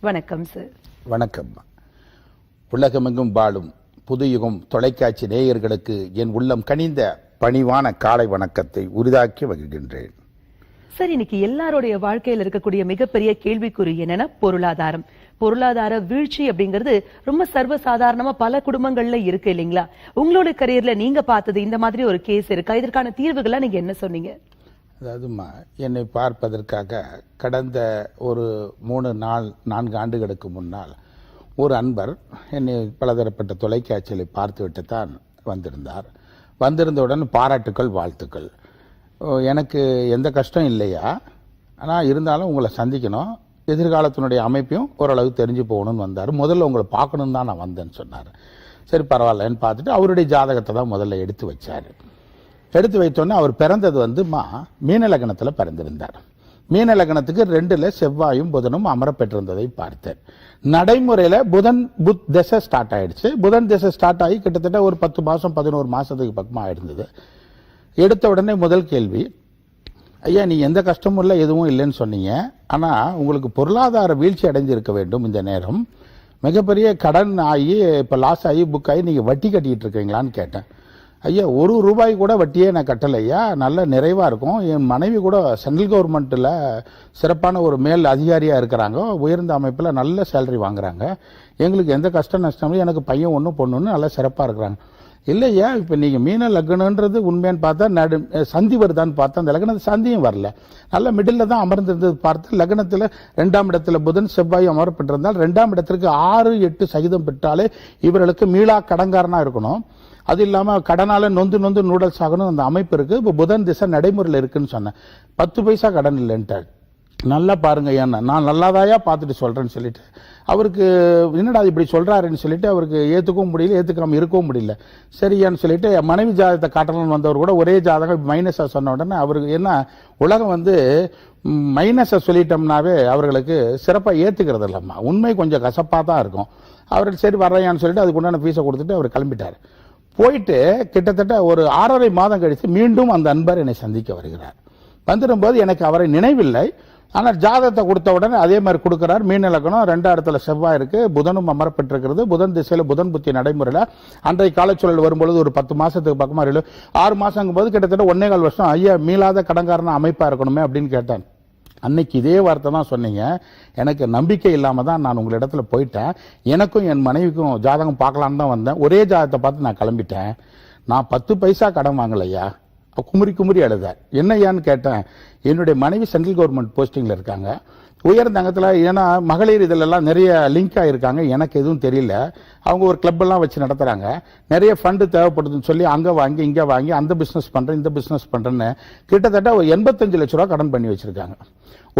வணக்கம் சார் வணக்கம். உலகமெங்கும் வாழும் புதுயுகம் தொலைக்காட்சி நேயர்களுக்கு என் உள்ளம் கனிந்த பணிவான காலை வணக்கத்தை உரிதாக்கி வகிக்கின்றேன் சார் இன்னைக்கு எல்லாருடைய வாழ்க்கையில இருக்கக்கூடிய மிகப்பெரிய கேள்விக்குறி என்னன்னா பொருளாதாரம். பொருளாதார வீழ்ச்சி அப்படிங்கிறது ரொம்ப சர்வசாதாரணமா பல குடும்பங்கள்ல இருக்கு இல்லைங்களா? உங்களோட கரியர்ல நீங்க பார்த்தது இந்த மாதிரி ஒரு கேஸ் இருக்கா? இதற்கான தீர்வுகளா நீங்க என்ன சொன்னீங்க? அதாவதுமா என்னை பார்ப்பதற்காக கடந்த ஒரு மூணு நாள் நான்கு ஆண்டுகளுக்கு முன்னால் ஒரு அன்பர் என்னை பலதரப்பட்ட தொலைக்காட்சியில் பார்த்துவிட்டு தான் வந்திருந்தார். வந்திருந்தவுடன் பாராட்டுக்கள் வாழ்த்துக்கள். எனக்கு எந்த கஷ்டம் இல்லையா? ஆனால் இருந்தாலும் உங்களை சந்திக்கணும். எதிர்காலத்தினுடைய அமைப்பையும் ஓரளவு தெரிஞ்சு போகணும்னு வந்தார். முதல்ல உங்களை பார்க்கணுன்னு தான் நான் வந்தேன்னு சொன்னார். சரி பரவாயில்லன்னு பார்த்துட்டு அவருடைய ஜாதகத்தை தான் முதல்ல எடுத்து வச்சார். எடுத்து வைத்தோன்னே அவர் பிறந்தது வந்து மா மீன லக்னத்தில் பிறந்திருந்தார். மீன லக்னத்துக்கு ரெண்டுல செவ்வாயும் புதனும் அமரப்பெற்றிருந்ததை பார்த்தேன். நடைமுறையில் புதன் புத் திசை ஸ்டார்ட் ஆயிடுச்சு. புதன் திசை ஸ்டார்ட் ஆகி கிட்டத்தட்ட ஒரு பத்து மாதம் பதினோரு மாதத்துக்கு பக்கமாக ஆயிருந்தது எடுத்த உடனே முதல் கேள்வி ஐயா நீ எந்த கஷ்டமும் இல்லை எதுவும் இல்லைன்னு சொன்னீங்க. ஆனால் உங்களுக்கு பொருளாதார வீழ்ச்சி அடைஞ்சிருக்க வேண்டும் இந்த நேரம். மிகப்பெரிய கடன் ஆகி இப்போ லாஸ் ஆகி புக் ஆகி நீங்கள் வட்டி கட்டிக்கிட்டு இருக்கீங்களான்னு கேட்டேன். ஐயா ஒரு ரூபாய் கூட வட்டியே நான் கட்டலையா? நல்ல நிறைவாக இருக்கும். என் மனைவி கூட சென்ட்ரல் கவர்மெண்ட்டில் சிறப்பான ஒரு மேல் அதிகாரியாக இருக்கிறாங்க. உயர்ந்த அமைப்பில் நல்ல சேலரி வாங்குறாங்க. எங்களுக்கு எந்த கஷ்ட நஷ்டமும் எனக்கு பையன் ஒன்று பொண்ணுன்னு நல்லா சிறப்பாக இருக்கிறாங்க. இல்லையா? இப்போ நீங்கள் மீன லக்னன்றது உண்மையான்னு பார்த்தா நடு சந்தி வருதான்னு பார்த்தா அந்த லக்னத்து சந்தியும் வரல. நல்ல மிடில் தான் அமர்ந்திருந்தது பார்த்து லக்னத்தில் ரெண்டாம் இடத்துல புதன் செவ்வாய் அமரப்பட்டிருந்தால் ரெண்டாம் இடத்திற்கு ஆறு எட்டு சகிதம் பெற்றாலே இவர்களுக்கு மீளா கடங்காரனாக இருக்கணும். அது இல்லாமல் கடனால நொந்து நொந்து நூடல்ஸ் ஆகணும் அந்த அமைப்பு இருக்குது இப்போ புதன் திசை நடைமுறையில் இருக்குதுன்னு சொன்னேன். பத்து பைசா கடன் இல்லைன்ட்டார். நல்லா பாருங்க ஏன்னா நான் நல்லாதாயா பார்த்துட்டு சொல்கிறேன்னு சொல்லிட்டு. அவருக்கு என்னடா இப்படி சொல்கிறாருன்னு சொல்லிட்டு அவருக்கு ஏற்றுக்கவும் முடியல ஏற்றுக்காமல் இருக்கவும் முடியல. சரியான்னு சொல்லிட்டு மனைவி ஜாதகத்தை காட்டணும்னு வந்தவர் கூட ஒரே ஜாதகம் மைனஸாக சொன்ன உடனே அவருக்கு என்ன உலகம் வந்து மைனஸை சொல்லிட்டோம்னாவே அவர்களுக்கு சிறப்பாக ஏற்றுக்கிறது இல்லைம்மா. உண்மை கொஞ்சம் கசப்பாக தான் இருக்கும். அவர் சரி வரையான்னு சொல்லிட்டு அதுக்கு உண்டான ஃபீஸை கொடுத்துட்டு அவர் கிளம்பிட்டார். போயிட்டு கிட்டத்தட்ட ஒரு ஆறரை மாதம் கழித்து மீண்டும் அந்த அன்பர் என்னை சந்திக்க வருகிறார். வந்துடும்போது எனக்கு அவரை நினைவில்லை. ஆனால் ஜாதகத்தை கொடுத்த உடனே அதே மாதிரி கொடுக்குறார். மீன் இலக்கணம் ரெண்டாம் இடத்துல செவ்வாய் இருக்கு. புதனும் அமரப்பட்டிருக்கிறது. புதன் திசையில் புதன் புத்தி நடைமுறையில். அன்றைய காலச்சூழல் வரும்பொழுது ஒரு பத்து மாசத்துக்கு பக்கமாக ஆறு மாசங்கும் போது கிட்டத்தட்ட ஒன்னே கால் வருஷம் ஐயா மீளாத கடங்காரன அமைப்பா இருக்கணுமே அப்படின்னு கேட்டேன். அன்னைக்கு இதே வார்த்தை தான் சொன்னீங்க. எனக்கு நம்பிக்கை இல்லாம தான் நான் உங்களிடத்துல போயிட்டேன். எனக்கும் என் மனைவிக்கும் ஜாதகம் பார்க்கலான்னு தான் வந்தேன். ஒரே ஜாதகத்தை பார்த்து நான் கிளம்பிட்டேன். நான் பத்து பைசா கடன் வாங்கலையா? குமுறி குமுறி அழுத என்ன என்னையான்னு கேட்டேன். என்னுடைய மனைவி சென்ட்ரல் கவர்மெண்ட் போஸ்டிங்கில் இருக்காங்க. உயர்ந்த அங்கத்தில் ஏன்னா மகளிர் இதிலெல்லாம் நிறைய லிங்க் ஆகிருக்காங்க எனக்கு எதுவும் தெரியல. அவங்க ஒரு கிளப்பெல்லாம் வச்சு நடத்துகிறாங்க நிறைய ஃபண்டு தேவைப்படுதுன்னு சொல்லி அங்கே வாங்கி இங்கே வாங்கி அந்த பிஸ்னஸ் பண்ணுறேன் இந்த பிஸ்னஸ் பண்ணுறேன்னு கிட்டத்தட்ட ஒரு எண்பத்தஞ்சு லட்ச ரூபா கடன் பண்ணி வச்சுருக்காங்க.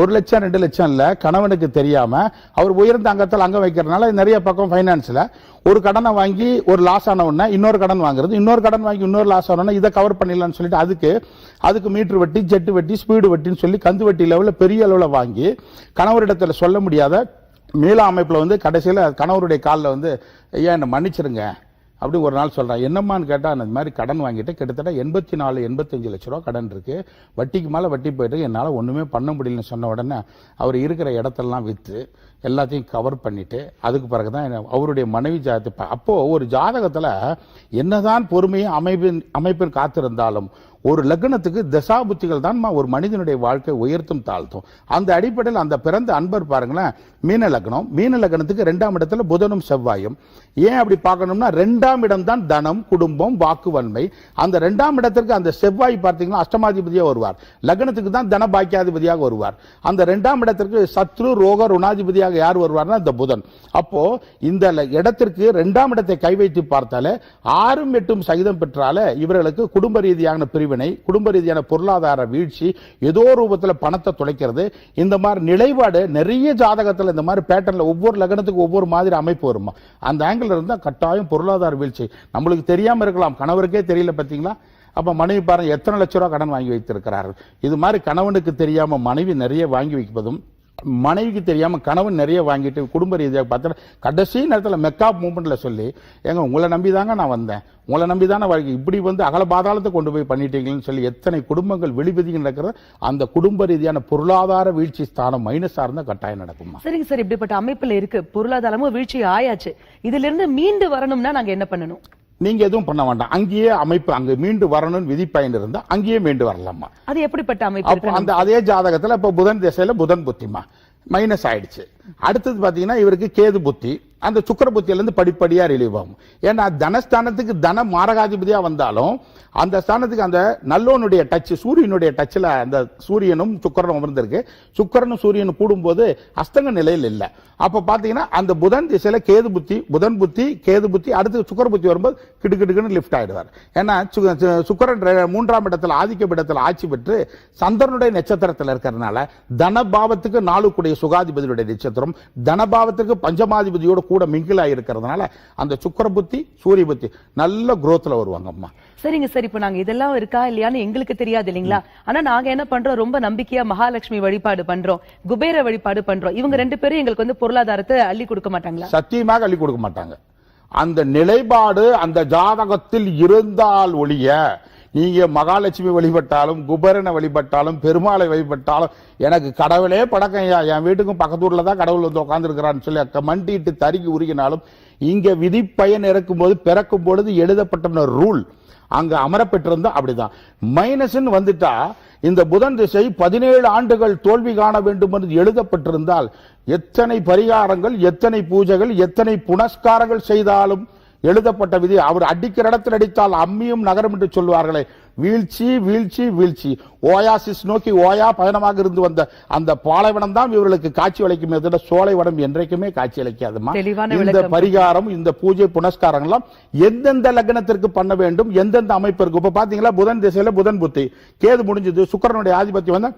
ஒரு லட்சம் ரெண்டு லட்சம் இல்லை கணவனுக்கு தெரியாமல் அவர் உயர்ந்த அங்கத்தில் அங்கே வைக்கிறதுனால நிறைய பக்கம் ஃபைனான்ஸில் ஒரு கடனை வாங்கி ஒரு லாஸ் ஆன உடனே இன்னொரு கடன் வாங்குறது இன்னொரு கடன் வாங்கி இன்னொரு லாஸ் ஆனோன்னா இதை கவர் பண்ணிடலாம்னு சொல்லிட்டு அதுக்கு அதுக்கு மீட்ரு வட்டி ஜெட்டு வட்டி ஸ்பீடு வட்டின்னு சொல்லி கந்து வட்டி லெவலில் பெரிய அளவில் வாங்கி கணவரிடத்தில் சொல்ல முடியாத மீள அமைப்பில் வந்து கடைசியில் கணவருடைய காலில் வந்து ஐயா என்னை மன்னிச்சிருங்க. அப்படி ஒரு நாள் சொல்கிறேன் என்னம்மான்னு கேட்டால் அந்த மாதிரி கடன் வாங்கிட்டு கிட்டத்தட்ட எண்பத்தி நாலு எண்பத்தஞ்சு லட்ச ரூபா கடன் இருக்குது வட்டிக்கு மேலே வட்டி போயிட்டு என்னால் ஒன்றுமே பண்ண முடியலன்னு சொன்ன உடனே அவர் இருக்கிற இடத்தெல்லாம் விற்று எல்லாத்தையும் கவர் பண்ணிட்டு அதுக்கு பிறகுதான் என்ன- அவருடைய மனைவி ஜாதகத்தை அப்போது ஒரு ஜாதகத்தில் என்னதான் பொறுமையும் அமைப்பின் அமைப்பின் காத்திருந்தாலும் ஒரு லக்னத்துக்கு தசாபுத்திகள் தான் ஒரு மனிதனுடைய வாழ்க்கை உயர்த்தும் தாழ்த்தும். அந்த அடிப்படையில் அந்த பிறந்த அன்பர் பாருங்களேன் மீன லக்னம் மீன லக்னத்துக்கு ரெண்டாம் இடத்துல புதனும் செவ்வாயும். ஏன் அப்படி பார்க்கணும்னா ரெண்டாம் இடம் தான் தனம் குடும்பம் வாக்குவன்மை. அந்த ரெண்டாம் இடத்திற்கு அந்த செவ்வாய் பார்த்தீங்கன்னா அஷ்டமாதிபதியாக வருவார். லக்னத்துக்கு தான் தன பாக்கியாதிபதியாக வருவார். அந்த ரெண்டாம் இடத்திற்கு சத்ரு ரோக ருணாதிபதியாக யார் வருவார்னா இந்த புதன். அப்போ இந்த இடத்திற்கு இரண்டாம் இடத்தை கை வைத்து பார்த்தாலே ஆறும் எட்டும் சகிதம் பெற்றால இவர்களுக்கு குடும்ப ரீதியான பிரிவினை குடும்ப ரீதியான பொருளாதார வீழ்ச்சி ஏதோ ரூபத்துல பணத்தை துளைக்கிறது. இந்த மாதிரி நிலைப்பாடு நிறைய ஜாதகத்தில் இந்த மாதிரி பேட்டர்ல ஒவ்வொரு லக்னத்துக்கு ஒவ்வொரு மாதிரி அமைப்பு வருமா? அந்த ஆங்கிள் இருந்தால் கட்டாயம் பொருளாதார வீழ்ச்சி. நம்மளுக்கு தெரியாமல் இருக்கலாம். கணவருக்கே தெரியல பாத்தீங்களா? அப்போ மனைவி பாருங்கள் எத்தனை லட்ச ரூபா கடன் வாங்கி வைத்திருக்கிறார்கள்? இது மாதிரி கணவனுக்கு தெரியாம மனைவி நிறைய வாங்கி வைப்பதும் மனைவிக்கு தெரியாம கணவன் நிறைய வாங்கிட்டு குடும்ப ரீதியாக பார்த்தா கடைசி நேரத்தில் மெக்காப் மூமெண்ட்ல சொல்லி ஏங்க உங்களை நம்பி தாங்க நான் வந்தேன். உங்களை நம்பி தானே வாழ்க்கை. இப்படி வந்து அகல பாதாளத்தை கொண்டு போய் பண்ணிட்டீங்கன்னு சொல்லி எத்தனை குடும்பங்கள் வெளிபதிக்கு நடக்கிறது அந்த குடும்ப ரீதியான பொருளாதார வீழ்ச்சி ஸ்தானம் மைனஸாக இருந்தால் கட்டாயம் நடக்குமா? சரிங்க சார் இப்படிப்பட்ட அமைப்பில் இருக்கு. பொருளாதாரமும் வீழ்ச்சி ஆயாச்சு. இதுல இருந்து மீண்டு வரணும்னா நாங்க என்ன பண்ணணும்? நீங்க எதுவும் பண்ண வேண்டாம். அங்கேயே அமைப்பு அங்க மீண்டு வரணும்னு விதிப்பயன் இருந்தா அங்கேயே மீண்டு வரலாமா? அது எப்படிப்பட்ட அமைப்பு அந்த அதே ஜாதகத்துல இப்ப புதன் திசையில புதன் புத்திமா. மைனஸ் ஆயிடுச்சு. அடுத்தது பாத்தீங்கன்னா இவருக்கு கேது புத்தி. அந்த சுக்கர புத்தியிலேருந்து படிப்படியாக ரிலீவ் ஆகும். ஏன்னா தனஸ்தானத்துக்கு தன மாரகாதிபதியாக வந்தாலும் அந்த ஸ்தானத்துக்கு அந்த நல்லோனுடைய டச் சூரியனுடைய டச்சில் அந்த சூரியனும் சுக்கரனும் அமர்ந்திருக்கு. சுக்கரனும் சூரியனும் கூடும்போது அஸ்தங்க நிலையில் இல்லை. அப்போ பார்த்தீங்கன்னா அந்த புதன் திசையில் கேது புத்தி புதன் புத்தி கேது புத்தி அடுத்து சுக்கர புத்தி வரும்போது கிடுக்கிடுக்குன்னு லிஃப்ட் ஆகிடுவார் ஏன்னா சு- சு- ரெ- மூன்றாம் இடத்துல ஆதிக்க இடத்துல ஆட்சி பெற்று சந்திரனுடைய நட்சத்திரத்தில் இருக்கிறதுனால தனபாவத்துக்கு நாளுக்குடைய சுகாதிபதியுடைய நட்சத்திரம் தனபாவத்துக்கு பஞ்சமாதிபதியோட கூட மிங்கில் இருக்கிறதுனால அந்த சுக்கர புத்தி சூரிய புத்தி நல்ல குரோத்ல வருவாங்க அம்மா சரிங்க சார். இப்ப நாங்க இதெல்லாம் இருக்கா இல்லையான்னு எங்களுக்கு தெரியாது இல்லைங்களா? ஆனா நாங்க என்ன பண்றோம்? ரொம்ப நம்பிக்கையா மகாலட்சுமி வழிபாடு பண்றோம். குபேர வழிபாடு பண்றோம். இவங்க ரெண்டு பேரும் எங்களுக்கு வந்து பொருளாதாரத்தை அள்ளி கொடுக்க மாட்டாங்களா? சத்தியமாக அள்ளி கொடுக்க மாட்டாங்க. அந்த நிலைப்பாடு அந்த ஜாதகத்தில் இருந்தால் ஒழிய நீங்க மகாலட்சுமி வழிபட்டாலும் குபரனை வழிபட்டாலும் பெருமாளை வழிபட்டாலும் எனக்கு கடவுளே படக்கம் ஐயா. என் வீட்டுக்கும் பக்கத்து தான் கடவுள் வந்து உட்காந்துருக்கிறான்னு சொல்லி மண்டிட்டு தருகி உருகினாலும் இங்க விதிப்பயன் இறக்கும்போது பிறக்கும் பொழுது எழுதப்பட்ட ரூல். அங்க அமரப்பெற்றிருந்தா அப்படிதான். மைனஸ்ன்னு வந்துட்டா இந்த புதன் திசை பதினேழு ஆண்டுகள் தோல்வி காண வேண்டும் என்று எழுதப்பட்டிருந்தால் எத்தனை பரிகாரங்கள் எத்தனை பூஜைகள் எத்தனை புனஸ்காரங்கள் செய்தாலும் எழுதப்பட்ட விதி. அவர் அடிக்கிற இடத்தில் அடித்தால் அம்மியும் நகரம் என்று சொல்வார்களே வீழ்ச்சி வீழ்ச்சி வீழ்ச்சி. ஓயாசிஸ் நோக்கி ஓயா பயணமாக இருந்து வந்த அந்த பாலைவனம் தான் இவர்களுக்கு காட்சி அளிக்குமே. தவிர சோலைவனம் என்றைக்குமே காட்சி அளிக்காதுமா? இந்த. பரிகாரம் இந்த பூஜை புனஸ்காரங்கள்லாம் எந்தெந்த லக்னத்திற்கு பண்ண வேண்டும்? எந்தெந்த அமைப்பு இருக்கு? இப்ப பாத்தீங்களா புதன் திசையில புதன் புத்தி. கேது முடிஞ்சது சுக்கிரனுடைய ஆதிபத்தியம் வந்தா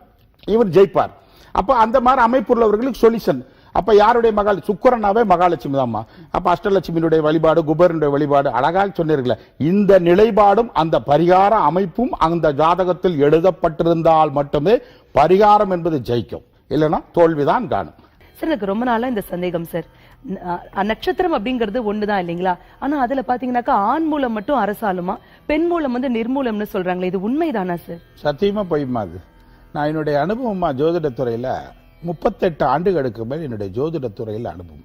இவர் ஜெயிப்பார். அப்ப அந்த மாதிரி அமைப்பு உள்ளவர்களுக்கு சொல்யூஷன் அப்ப யாருடைய மகள்? சுக்கிரனாவே மகாலட்சுமி தான்மா. அப்ப அஷ்டலட்சுமியினுடைய வழிபாடு குபேரனுடைய வழிபாடு அழகாக சொன்னீர்களே. இந்த நிலைப்பாடும் அந்த பரிகார அமைப்பும் அந்த ஜாதகத்தில் எழுதப்பட்டிருந்தால் மட்டுமே பரிகாரம் என்பது ஜெயிக்கும். இல்லைன்னா தோல்விதான் காணும். சார் எனக்கு ரொம்ப நாளா இந்த சந்தேகம் சார். நட்சத்திரம் அப்படிங்கிறது ஒண்ணுதான் இல்லைங்களா? ஆனா அதுல பாத்தீங்கன்னாக்கா ஆண் மூலம் மட்டும் அரசாலுமா பெண் மூலம் வந்து நிர்மூலம்னு சொல்றாங்களே இது உண்மைதானா சார்? சத்தியமா பொய்மா அது. நான் என்னுடைய அனுபவமா ஜோதிடத்துறையில முப்பத்தெட்டு ஆண்டுகளுக்கு மேல் என்னுடைய ஜோதிடத்துறையில் அனுபவம்.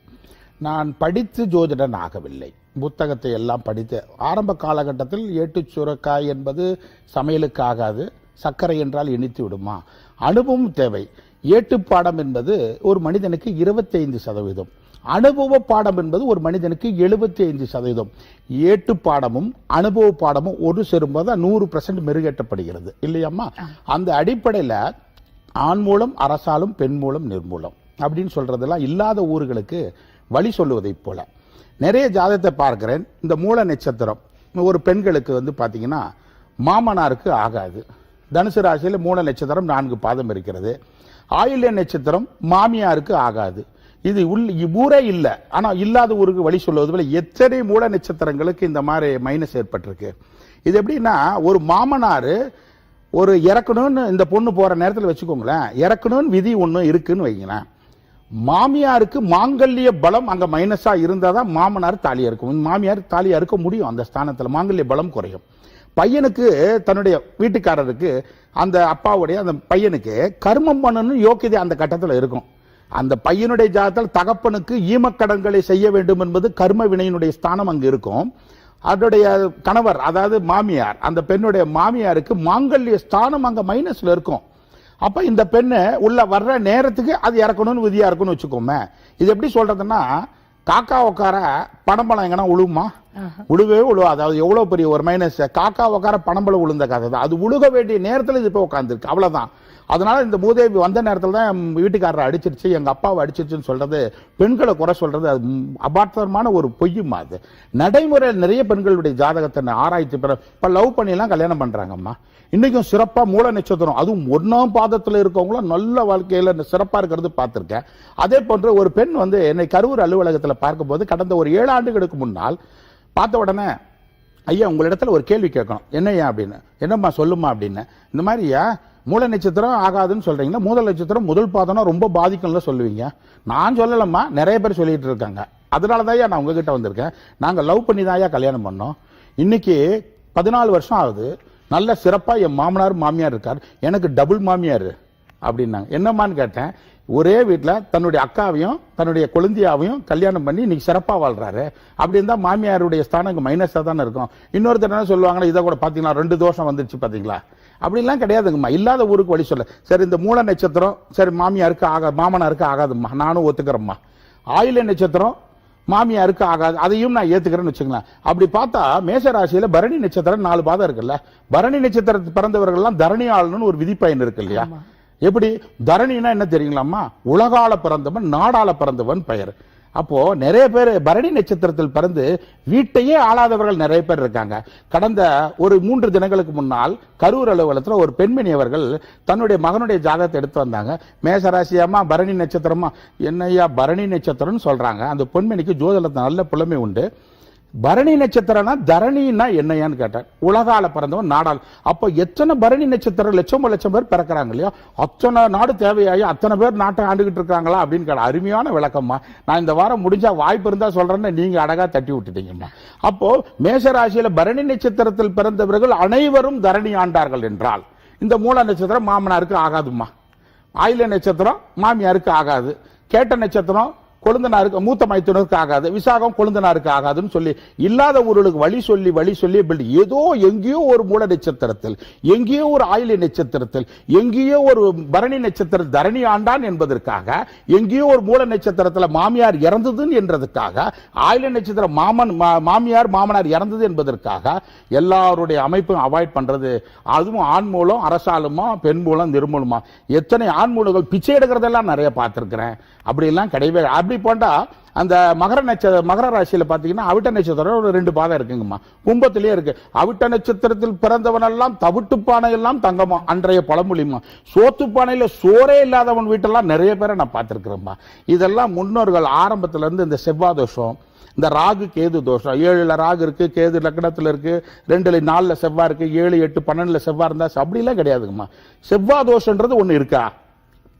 நான் படித்து ஜோதிடன் ஆகவில்லை புத்தகத்தை எல்லாம் படித்து ஆரம்ப காலகட்டத்தில் ஏட்டுச் சுரக்காய் என்பது சமையலுக்கு ஆகாது சர்க்கரை என்றால் இனித்து விடுமா? அனுபவம் தேவை. ஏட்டுப் பாடம் என்பது ஒரு மனிதனுக்கு 25% சதவீதம். அனுபவ பாடம் என்பது ஒரு மனிதனுக்கு 75% சதவீதம். ஏட்டு பாடமும் அனுபவ பாடமும் ஒரு சேரும்போது நூறு பர்சன்ட் மெருகேற்றப்படுகிறது. இல்லையம்மா? அந்த அடிப்படையில ஆண் மூலம் அரசாலும் பெண் மூலம் நிர்மூலம் அப்படின்னு சொல்றதெல்லாம் இல்லாத ஊர்களுக்கு வழி சொல்லுவதைப் போல. நிறைய ஜாதகத்தை பார்க்கிறேன். இந்த மூல நட்சத்திரம் ஒரு பெண்களுக்கு வந்து பார்த்தீங்கன்னா மாமனாருக்கு ஆகாது. தனுசு ராசியில் மூல நட்சத்திரம் நான்கு பாதம் இருக்கிறது. ஆயுள்ய நட்சத்திரம் மாமியாருக்கு ஆகாது. இது உள் ஊரே இல்லை. ஆனால் இல்லாத ஊருக்கு வழி சொல்லுவது போல எத்தனை மூல நட்சத்திரங்களுக்கு இந்த மாதிரி மைனஸ் ஏற்பட்டிருக்கு. இது எப்படின்னா ஒரு மாமனார் ஒரு இறக்கணும்னு இந்த பொண்ணு போற நேரத்தில் வச்சுக்கோங்களேன். இறக்கணும்னு விதி ஒன்று இருக்குன்னு வைங்களேன். மாமியாருக்கு மாங்கல்ய பலம் அங்க மைனஸா இருந்தாதான் மாமனார் தாலியா இருக்கும். மாமியார் தாலியா இருக்க முடியும் அந்த ஸ்தானத்தில். மாங்கல்ய பலம் குறையும். பையனுக்கு தன்னுடைய வீட்டுக்காரருக்கு அந்த அப்பாவுடைய அந்த பையனுக்கு கர்மம் பண்ணணும் யோக்கியதை அந்த கட்டத்தில் இருக்கும். அந்த பையனுடைய ஜாதத்தில் தகப்பனுக்கு ஈமக்கடன்களை செய்ய வேண்டும் என்பது கர்ம வினையினுடைய ஸ்தானம் அங்கு இருக்கும். அதனுடைய கணவர் அதாவது மாமியார் அந்த பெண்ணுடைய மாமியாருக்கு மாங்கல்ய ஸ்தானம் அங்க மைனஸ்ல இருக்கும். அப்ப இந்த பெண்ணு உள்ள வர்ற நேரத்துக்கு அது இறக்கணும்னு விதியா இருக்கும்னு வச்சுக்கோமே. இது எப்படி சொல்றதுன்னா காக்கா உட்கார பணம்பழம் எங்கன்னா உழுவுமா? உழுவே உழுவா. அதாவது எவ்வளவு பெரிய ஒரு மைனஸ் காக்கா உட்கார பணம்பழம் உளுந்த கதை தான். அது உழுக வேண்டிய நேரத்தில் இது போய் உட்காந்துருக்கு அவ்வளவுதான். அதனால இந்த மூதேவி வந்த நேரத்தில் தான் வீட்டுக்காரரை அடிச்சிருச்சு எங்கள் அப்பாவை அடிச்சிருச்சுன்னு சொல்றது பெண்களை குறை சொல்றது அது அபார்த்தமான ஒரு பொய்யுமா அது? நடைமுறையில் நிறைய பெண்களுடைய ஜாதகத்தை ஆராய்ச்சி பெற இப்போ லவ் பண்ணிலாம் கல்யாணம் பண்ணுறாங்கம்மா இன்றைக்கும் சிறப்பாக மூல நட்சத்திரம் அதுவும் ஒன்றாம் பாதத்தில் இருக்கவங்களும் நல்ல வாழ்க்கையில் சிறப்பாக இருக்கிறது பார்த்துருக்கேன். அதே போன்று ஒரு பெண் வந்து என்னை கரூர் அலுவலகத்தில் பார்க்கும்போது கடந்த ஒரு ஏழு ஆண்டுகளுக்கு முன்னால் பார்த்த உடனே ஐயா உங்களிடத்துல ஒரு கேள்வி கேட்கணும். என்னையா அப்படின்னு. என்னம்மா சொல்லுமா அப்படின்னு. இந்த மாதிரியா? மூல நட்சத்திரம் ஆகாதுன்னு சொல்றீங்களா? முதல் நட்சத்திரம் முதல் பாதம்னா ரொம்ப பாதிக்கும்ல சொல்லுவீங்க. நான் சொல்லலம்மா நிறைய பேர் சொல்லிட்டு இருக்காங்க. அதனால தான் நான் உங்ககிட்ட வந்திருக்கேன். நாங்கள் லவ் பண்ணி தான் கல்யாணம் பண்ணோம். இன்னைக்கு பதினாலு வருஷம் ஆகுது. நல்ல சிறப்பாக என் மாமனார் மாமியார் இருக்கார். எனக்கு டபுள் மாமியார் அப்படின்னாங்க. என்னம்மான்னு கேட்டேன். ஒரே வீட்டில் தன்னுடைய அக்காவையும் தன்னுடைய கொழுந்தியாவையும் கல்யாணம் பண்ணி இன்னைக்கு சிறப்பாக வாழ்றாரு. அப்படி இருந்தால் மாமியாருடைய ஸ்தானம் இங்கே மைனஸாக தானே இருக்கும். இன்னொருத்தர் என்ன சொல்லுவாங்கன்னா இதை கூட பார்த்தீங்களா ரெண்டு தோஷம் வந்துருச்சு பார்த்தீங்களா அப்படிலாம் கிடையாதுங்கம்மா. இல்லாத ஊருக்கு வழி சொல்ல. சரி இந்த மூல நட்சத்திரம் சரி மாமியாருக்கு ஆகா மாமனாருக்கு ஆகாதும்மா. நானும் ஒத்துக்கிறேம்மா. ஆயில நட்சத்திரம் மாமியாருக்கு ஆகாது. அதையும் நான் ஏத்துக்கிறேன்னு வச்சுங்களேன் அப்படி பார்த்தா மேச ராசியில பரணி நட்சத்திரம் நாலு பாதம் இருக்குல்ல. பரணி நட்சத்திரத்தில் பிறந்தவர்கள்லாம் தரணி ஆளணும்னு ஒரு விதிப்பயன் இருக்கு இல்லையா எப்படி? தரணினா என்ன தெரியுங்களாம்மா? உலகால பிறந்தவன் நாடால பிறந்தவன் பெயர். அப்போ நிறைய பேர் பரணி நட்சத்திரத்தில் பிறந்து வீட்டையே ஆளாதவர்கள் நிறைய பேர் இருக்காங்க. கடந்த ஒரு மூன்று தினங்களுக்கு முன்னால் கரூர் அலுவலகத்தில் ஒரு பெண்மணி அவர்கள் தன்னுடைய மகனுடைய ஜாதகத்தை எடுத்து வந்தாங்க. மேசராசியாமா பரணி நட்சத்திரமா என்னய்யா பரணி நட்சத்திரம்னு சொல்றாங்க. அந்த பெண்மணிக்கு ஜோதிடத்தை நல்ல புலமை உண்டு. பரணி நட்சத்திரம்னா தரணின்னா என்னையான்னு கேட்டார் உலகால பிறந்தவன் நாடால் அப்போ எத்தனை பரணி நட்சத்திரம் லட்சம் லட்சம் பேர் பிறக்கிறாங்க இல்லையா? அத்தனை நாடு தேவையாகி அத்தனை பேர் நாட்டை ஆண்டுகிட்டு இருக்காங்களா அப்படின்னு கேட்ட அருமையான விளக்கம்மா. நான் இந்த வாரம் முடிஞ்சா வாய்ப்பு இருந்தா சொல்றேன்னு நீங்க அழகா தட்டி விட்டுட்டீங்கம்மா. அப்போ மேஷராசியில பரணி நட்சத்திரத்தில் பிறந்தவர்கள் அனைவரும் தரணி ஆண்டார்கள் என்றால் இந்த மூல நட்சத்திரம் மாமனாருக்கு ஆகாதும்மா. ஆயில நட்சத்திரம் மாமியாருக்கு ஆகாது. கேட்ட நட்சத்திரம் கொழுந்தனாருக்கு மூத்த மைத்துனருக்கு ஆகாது. விசாகம் கொழுந்தனாருக்கு ஆகாதுன்னு சொல்லி இல்லாத ஊர்களுக்கு வழி சொல்லி வழி சொல்லி இப்படி ஏதோ எங்கேயோ ஒரு மூல நட்சத்திரத்தில் எங்கேயோ ஒரு ஆயில நட்சத்திரத்தில் எங்கேயோ ஒரு பரணி நட்சத்திர தரணி ஆண்டான் என்பதற்காக எங்கேயோ ஒரு மூல நட்சத்திரத்தில் மாமியார் இறந்ததுன்னு என்றதுக்காக ஆயில நட்சத்திர மாமன் மா- மாமியார் மாமனார் இறந்தது என்பதற்காக எல்லாருடைய அமைப்பும் அவாய்ட் பண்றது. அதுவும் ஆண் மூலம் அரசாலுமா பெண் மூலம் நிர்மூலமா. எத்தனை ஆண் மூலங்கள் பிச்சை எடுக்கிறதெல்லாம் நிறைய பார்த்துருக்கிறேன். அப்படி எல்லாம் கிடையவே அப்படி போண்டா அந்த மகர நட்சத்திர மகர ராசியில பாத்தீங்கன்னா அவிட்ட நட்சத்திரம் ஒரு ரெண்டு பாதம் இருக்குங்கம்மா. கும்பத்திலேயே இருக்கு. அவிட்ட நட்சத்திரத்தில் பிறந்தவனெல்லாம் தவிட்டு பானை எல்லாம் தங்கமா அன்றைய பழமொழிமா சோத்து பானையில சோறே இல்லாதவன் வீட்டெல்லாம் நிறைய பேரை நான் பார்த்துருக்குறேம்மா. இதெல்லாம் முன்னோர்கள் ஆரம்பத்துல இருந்து இந்த செவ்வாய் தோஷம் இந்த ராகு கேது தோஷம். ஏழுல ராகு இருக்கு கேது லக்னத்தில் இருக்கு ரெண்டுல நாலுல செவ்வாய் இருக்கு ஏழு எட்டு பன்னெண்டுல செவ்வாய் இருந்தா அப்படிலாம் கிடையாதுங்கம்மா. செவ்வாய் தோஷன்றது ஒன்று இருக்கா?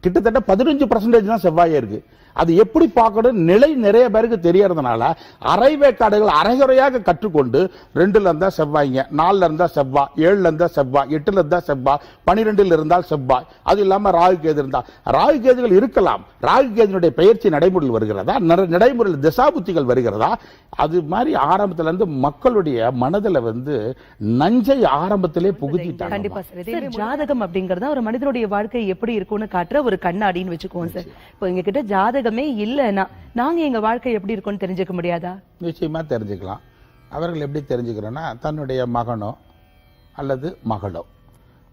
கிட்டத்தட்ட பதினஞ்சு பர்சன்டேஜ் தான் செவ்வாயே இருக்கு. அது எப்படி பார்க்கணும் நிலை நிறைய பேருக்கு தெரியறதுனால அரைவேக்காடுகள் அரைகுறையாக கற்றுக்கொண்டு ரெண்டுல இருந்தா செவ்வாய்ங்க நாலுல இருந்தா செவ்வாய் ஏழுல இருந்தா செவ்வாய் எட்டுல இருந்தா செவ்வாய் பனிரெண்டுல இருந்தால் செவ்வாய். அது இல்லாம ராகு கேது இருந்தா. ராகு கேதுகள் இருக்கலாம். ராகு கேதுனுடைய பயிற்சி நடைமுறையில் வருகிறதா? நட- நடைமுறையில் திசாபுத்திகள் வருகிறதா? அது மாதிரி ஆரம்பத்துல இருந்து மக்களுடைய மனதுல வந்து நஞ்சை ஆரம்பத்திலே புகுத்திட்டாங்க. கண்டிப்பா சார். ஜாதகம் அப்படிங்கறது ஒரு மனிதனுடைய வாழ்க்கை எப்படி இருக்கும்னு காட்டுற ஒரு கண்ணாடின்னு வச்சுக்குவோம் சார். இப்போ எங்க கிட்ட ஜாதகமே இல்லைன்னா நாங்க எங்க வாழ்க்கை எப்படி இருக்கும்னு தெரிஞ்சுக்க முடியாதா? நிச்சயமா தெரிஞ்சுக்கலாம். அவர்கள் எப்படி தெரிஞ்சுக்கிறோன்னா தன்னுடைய மகனோ அல்லது மகளோ.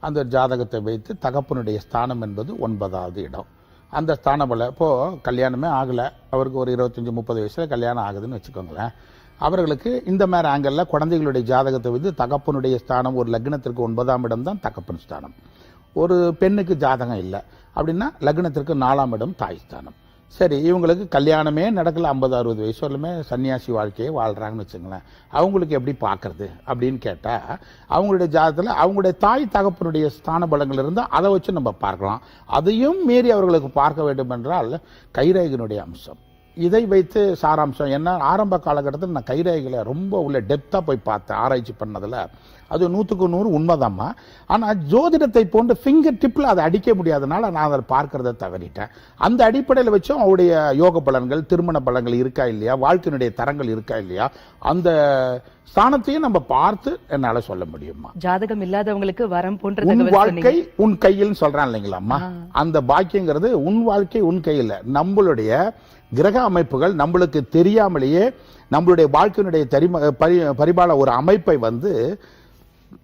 அந்த ஜாதகத்தை வைத்து தகப்பனுடைய ஸ்தானம் என்பது ஒன்பதாவது இடம். அந்த ஸ்தானபல இப்போது கல்யாணமே ஆகலை. அவருக்கு ஒரு இருபத்தஞ்சி முப்பது வயசில் கல்யாணம் ஆகுதுன்னு வச்சுக்கோங்களேன். அவர்களுக்கு இந்த மாதிரி ஆங்கிளில் குழந்தைகளுடைய ஜாதகத்தை வந்து தகப்பனுடைய ஸ்தானம் ஒரு லக்னத்திற்கு ஒன்பதாம் இடம் தான் தகப்பன் ஸ்தானம். ஒரு பெண்ணுக்கு ஜாதகம் இல்லை. அப்படின்னா லக்னத்திற்கு நாலாம் இடம் தாய் ஸ்தானம். சரி இவங்களுக்கு கல்யாணமே நடக்கல ஐம்பது அறுபது வயசு வரலுமே சன்னியாசி வாழ்க்கையை வாழ்கிறாங்கன்னு வச்சுங்களேன் அவங்களுக்கு எப்படி பார்க்கறது அப்படின்னு கேட்டால் அவங்களுடைய ஜாதத்தில் அவங்களுடைய தாய் தகப்பனுடைய ஸ்தான பலங்கள் இருந்தால் அதை வச்சு நம்ம பார்க்கலாம். அதையும் மீறி அவர்களுக்கு பார்க்க வேண்டும் என்றால் கைரேகனுடைய அம்சம். இதை வைத்து சாராம்சம். என்ன ஆரம்ப காலகட்டத்தில் நான் கைரேகைகளை ரொம்ப உள்ள டெப்த்தாக போய் பார்த்தேன் ஆராய்ச்சி பண்ணதில். அது நூற்றுக்கு நூறு உண்மைதாம்மா. ஆனால் ஜோதிடத்தை போன்று ஃபிங்கர் டிப்பில் அதை அடிக்க முடியாதனால நான் அதை பார்க்கறத தவறிட்டேன். அந்த அடிப்படையில் வச்சும் அவருடைய யோக பலன்கள் திருமண பலன்கள் இருக்கா இல்லையா வாழ்க்கையினுடைய தரங்கள் இருக்கா இல்லையா அந்த ஸ்தானத்தையும் நம்ம பார்த்து என்னால் சொல்ல முடியுமா ஜாதகம் இல்லாதவங்களுக்கு வரம் போன்ற உன் வாழ்க்கை உன் கையில் சொல்றான் இல்லைங்களாம்மா. அந்த பாக்கியங்கிறது உன் வாழ்க்கை உன் கையில். நம்மளுடைய கிரக அமைப்புகள் நம்மளுக்கு தெரியாமலேயே நம்மளுடைய வாழ்க்கையினுடைய தெரிம பரி பரிபால ஒரு அமைப்பை வந்து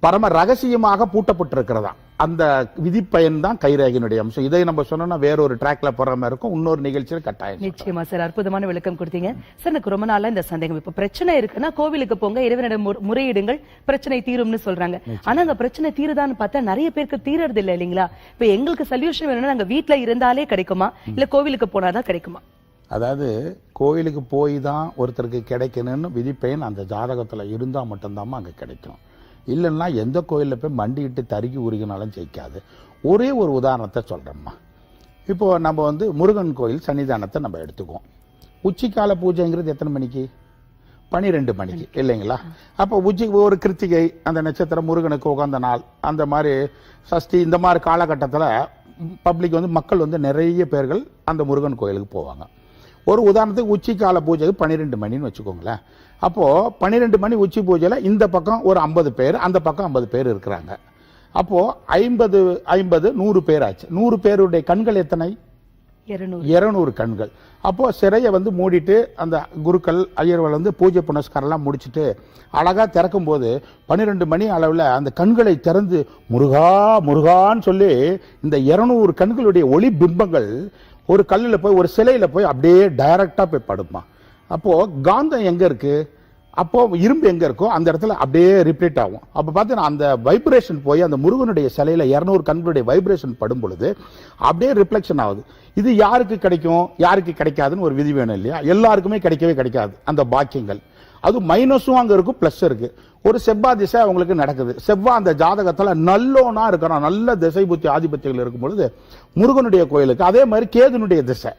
பரம ரகசியமாக பூட்டப்பட்டிருக்கிறதா? அந்த விதிப்பயன் தான் கைரேகையினுடைய அம்சம். இதை நம்ம சொன்னோம்னா வேற ஒரு ட்ராக்ல போற மாதிரி இருக்கும். இன்னொரு நிகழ்ச்சியில் கட்டாயம். நிச்சயமா சார் அற்புதமான விளக்கம் கொடுத்தீங்க. சார் எனக்கு ரொம்ப நாளா இந்த சந்தேகம். இப்ப பிரச்சனை இருக்குன்னா கோவிலுக்கு போங்க இறைவனிடம் முற- முறையிடுங்கள் பிரச்சனை தீரும்னு சொல்றாங்க. ஆனா அங்க பிரச்சனை தீருதான்னு பார்த்தா நிறைய பேருக்கு தீரறது இல்ல இல்லைங்களா? இப்ப எங்களுக்கு சொல்யூஷன் வேணும்னா நாங்க வீட்ல இருந்தாலே கிடைக்குமா? இல்ல கோவிலுக்கு போனாதான் கிடைக்குமா? அதாவது கோயிலுக்கு போய் தான் ஒருத்தருக்கு கிடைக்கணும்னு விதிப்பயன் அந்த ஜாதகத்துல இருந்தா மட்டும்தாம்மா அங்க கிடைக்கும். இல்லைன்னா எந்த கோயிலில் போய் மண்டிக்கிட்டு தருகி உருகினாலும் ஜெயிக்காது. ஒரே ஒரு உதாரணத்தை சொல்கிறேம்மா இப்போ நம்ம வந்து முருகன் கோயில் சன்னிதானத்தை நம்ம எடுத்துக்குவோம். உச்சிக்கால பூஜைங்கிறது எத்தனை மணிக்கு? பனிரெண்டு மணிக்கு இல்லைங்களா? அப்போ உச்சி ஒரு கிருத்திகை அந்த நட்சத்திரம் முருகனுக்கு உகந்த நாள் அந்த மாதிரி சஷ்டி இந்த மாதிரி காலகட்டத்தில் பப்ளிக் வந்து மக்கள் வந்து நிறைய பேர்கள் அந்த முருகன் கோயிலுக்கு போவாங்க. ஒரு உதாரணத்துக்கு உச்சி கால பூஜைக்கு பன்னிரெண்டு மணின்னு வச்சுக்கோங்களேன். அப்போது பன்னிரெண்டு மணி உச்சி பூஜையில் இந்த பக்கம் ஒரு ஐம்பது பேர் அந்த பக்கம் ஐம்பது பேர் இருக்கிறாங்க. அப்போது ஐம்பது ஐம்பது நூறு பேர் ஆச்சு. நூறு பேருடைய கண்கள் எத்தனை? இருநூறு. கண்கள். அப்போ சிறையை வந்து மூடிட்டு அந்த குருக்கள் ஐயர்கள் வந்து பூஜை புனஸ்காரம்லாம் முடிச்சுட்டு அழகா திறக்கும் போது பன்னிரெண்டு மணி அளவில் அந்த கண்களை திறந்து முருகா முருகான்னு சொல்லி இந்த இருநூறு கண்களுடைய ஒளி பிம்பங்கள் ஒரு கல்லில் போய் ஒரு சிலையில் போய் அப்படியே டைரக்டா போய் படுப்பான். அப்போது காந்தம் எங்கே இருக்குது அப்போது இரும்பு எங்கே இருக்கோ அந்த இடத்துல அப்படியே ரிப்ளீட் ஆகும். அப்போ பார்த்தீங்கன்னா அந்த வைப்ரேஷன் போய் அந்த முருகனுடைய சிலையில் இரநூறு கண்களுடைய வைப்ரேஷன் படும் பொழுது அப்படியே ரிஃப்ளெக்ஷன் ஆகுது. இது யாருக்கு கிடைக்கும்? யாருக்கு கிடைக்காதுன்னு ஒரு விதி வேணும் இல்லையா? எல்லாருக்குமே கிடைக்கவே கிடைக்காது அந்த பாக்கியங்கள். அது மைனஸும் அங்கே இருக்கும் ப்ளஸ் இருக்குது ஒரு செவ்வாய் திசை அவங்களுக்கு நடக்குது. செவ்வாய் அந்த ஜாதகத்தில் நல்லோனா இருக்கிறான் நல்ல திசை புத்தி ஆதிபத்தியங்கள் இருக்கும் பொழுது முருகனுடைய கோயிலுக்கு அதே மாதிரி கேதுனுடைய திசை.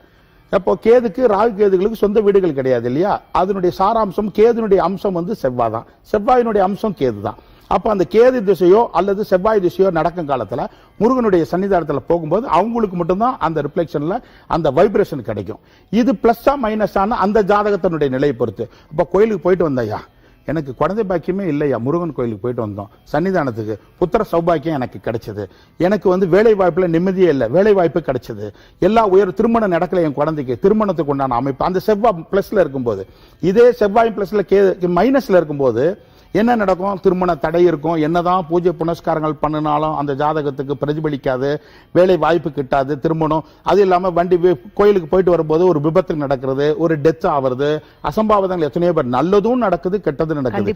அப்போ கேதுக்கு ராகு கேதுகளுக்கு சொந்த வீடுகள் கிடையாது இல்லையா? அதனுடைய சாராம்சம் கேதுனுடைய அம்சம் வந்து செவ்வாய் தான் செவ்வாயினுடைய அம்சம் கேது தான் அப்போ அந்த கேது திசையோ அல்லது செவ்வாய் திசையோ நடக்கும் காலத்தில் முருகனுடைய சன்னிதானத்தில் போகும்போது அவங்களுக்கு மட்டும்தான் அந்த ரிஃப்ளெக்ஷனில் அந்த வைப்ரேஷன் கிடைக்கும். இது பிளஸ்ஸா மைனஸான அந்த ஜாதகத்தினுடைய நிலையை பொறுத்து. இப்போ கோயிலுக்கு போயிட்டு வந்தையா எனக்கு குழந்தை பாக்கியமே இல்லையா? முருகன் கோயிலுக்கு போயிட்டு வந்தோம். சன்னிதானத்துக்கு புத்திர சௌபாக்கியம் எனக்கு கிடைச்சது. எனக்கு வந்து வேலை வாய்ப்பில் நிம்மதியே இல்லை. வேலை வாய்ப்பு கிடைச்சது. எல்லா உயர் திருமணம் நடக்கல என் குழந்தைக்கு. திருமணத்துக்கு உண்டான அமைப்பு. அந்த செவ்வாய் பிளஸ்ல இருக்கும்போது இதே செவ்வாய் பிளஸ்ல கே மைனஸ்ல இருக்கும்போது என்ன நடக்கும்? திருமண தடை இருக்கும். என்னதான் பூஜை புனஸ்காரங்கள் பண்ணினாலும் அந்த ஜாதகத்துக்கு பிரதிபலிக்காது. வேலை வாய்ப்பு கிட்டாது. திருமணம். அது இல்லாம வண்டி கோயிலுக்கு போயிட்டு வரும்போது ஒரு விபத்து நடக்கிறது. ஒரு டெத் ஆவறது. அசம்பாவிதங்கள் எத்தனையோ பேர். நல்லதும் நடக்குது கெட்டது நடக்குது.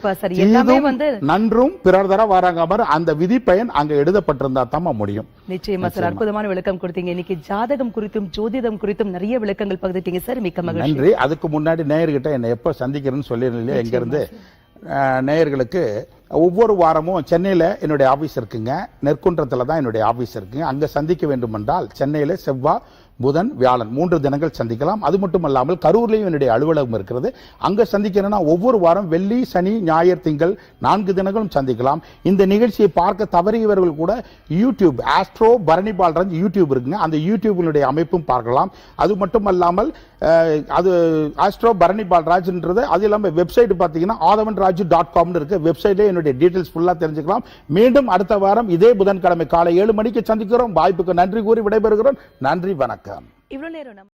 நன்றும் பிறர் தர வராங்க. பாரு அந்த விதி பயன் அங்க எழுதப்பட்டிருந்தா தான் முடியும். நிச்சயமா சார். அற்புதமான விளக்கம் கொடுத்தீங்க. இன்னைக்கு ஜாதகம் குறித்தும் ஜோதிடம் குறித்தும் நிறைய விளக்கங்கள் பகிர்ந்துட்டீங்க சார். மிக்க மகிழ்ச்சி. நன்றி. அதுக்கு முன்னாடி நேயர்கிட்ட என்னை எப்போ சந்திக்கிறேன்னு சொல்லியிருந்தேன் எங்க இருந்து நேயர்களுக்கு ஒவ்வொரு வாரமும் சென்னையில் என்னுடைய ஆஃபீஸ் இருக்குங்க. நெற்குன்றத்தில் தான் என்னுடைய ஆபீஸ் இருக்குங்க அங்கே சந்திக்க வேண்டுமென்றால் சென்னையில் செவ்வாய் புதன் வியாழன் மூன்று தினங்கள் சந்திக்கலாம். அது மட்டும் கரூர்லேயும் என்னுடைய அலுவலகம் இருக்கிறது. அங்கே சந்திக்கிறேன்னா ஒவ்வொரு வாரம் வெள்ளி சனி ஞாயிறு திங்கள் நான்கு தினங்களும் சந்திக்கலாம். இந்த நிகழ்ச்சியை பார்க்க தவறியவர்கள் கூட YouTube Astro Bharani Balraj YouTube இருக்குங்க. அந்த யூடியூபினுடைய அமைப்பும் பார்க்கலாம். அது மட்டும் அல்லாமல் அது ஆஸ்ட்ரோ பரணி பால்ராஜ்ன்றது அது இல்லாமல் வெப்சைட் பார்த்தீங்கன்னா ஆதவன் ராஜு டாட் காம்னு இருக்கு வெப்சைட்ல என்னுடைய டீட்டெயில்ஸ் ஃபுல்லாக தெரிஞ்சுக்கலாம். மீண்டும் அடுத்த வாரம் இதே புதன்கிழமை காலை ஏழு மணிக்கு சந்திக்கிறோம். வாய்ப்புக்கு நன்றி கூறி விடைபெறுகிறோம். நன்றி வணக்கம். இவ்வளவு நேரம் நம்ம